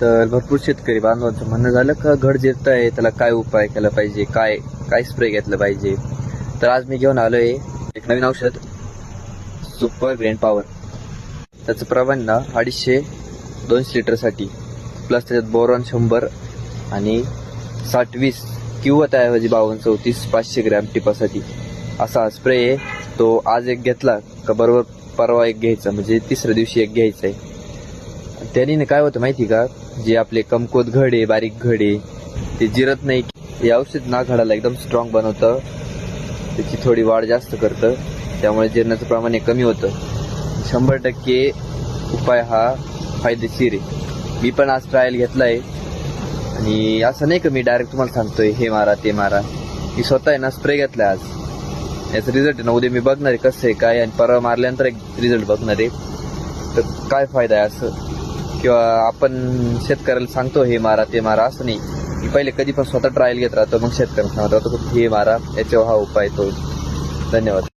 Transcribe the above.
तर भरपूर शेतकरी बांधवांचं म्हणणं झालं का घड जिरत आहे त्याला काय उपाय केला पाहिजे काय काय स्प्रे घेतलं पाहिजे? तर आज मी घेऊन आलोय एक नवीन औषध सुपर ग्रेन पॉवर त्याचं प्रमाण ना अडीचशे दोनशे लिटरसाठी. प्लस त्याच्यात बोरॉन शंभर आणि साठ वीस किंवा त्याऐवजी बावन्न चौतीस पाचशे ग्रॅम टिपासाठी. असा स्प्रे आहे. तो आज एक घेतला का बरोबर परवा एक घ्यायचा म्हणजे तिसऱ्या दिवशी एक घ्यायचा आहे. त्याने काय होतं माहिती का? जे आपले कमकोत घडे बारीक घडे ते जिरत नाही. हे औषध ना घडाला एकदम स्ट्रॉंग बनवतं. त्याची थोडी वाढ जास्त करतं. त्यामुळे जीर्णाचं प्रमाण हे कमी होतं. शंभर टक्के उपाय हा फायदेशीर आहे. मी पण आज ट्रायल घेतला आहे आणि असं नाही का मी डायरेक्ट तुम्हाला सांगतोय हे मारा ते मारा. मी स्वतः आहे ना स्प्रे घेतलाय आज. याचा रिझल्ट आहे ना उद्या मी बघणार आहे कसं आहे काय आणि परवा मारल्यानंतर एक रिझल्ट बघणार आहे. तर काय फायदा आहे असं? किंवा आपण शेतकऱ्याला सांगतो हे मारा ते मारा असं नाही. की पहिले कधी पण स्वतः ट्रायल घेत राहतो मग शेतकऱ्याला सांगत राहतो हे मारा याच्यावर हा उपाय तो. धन्यवाद.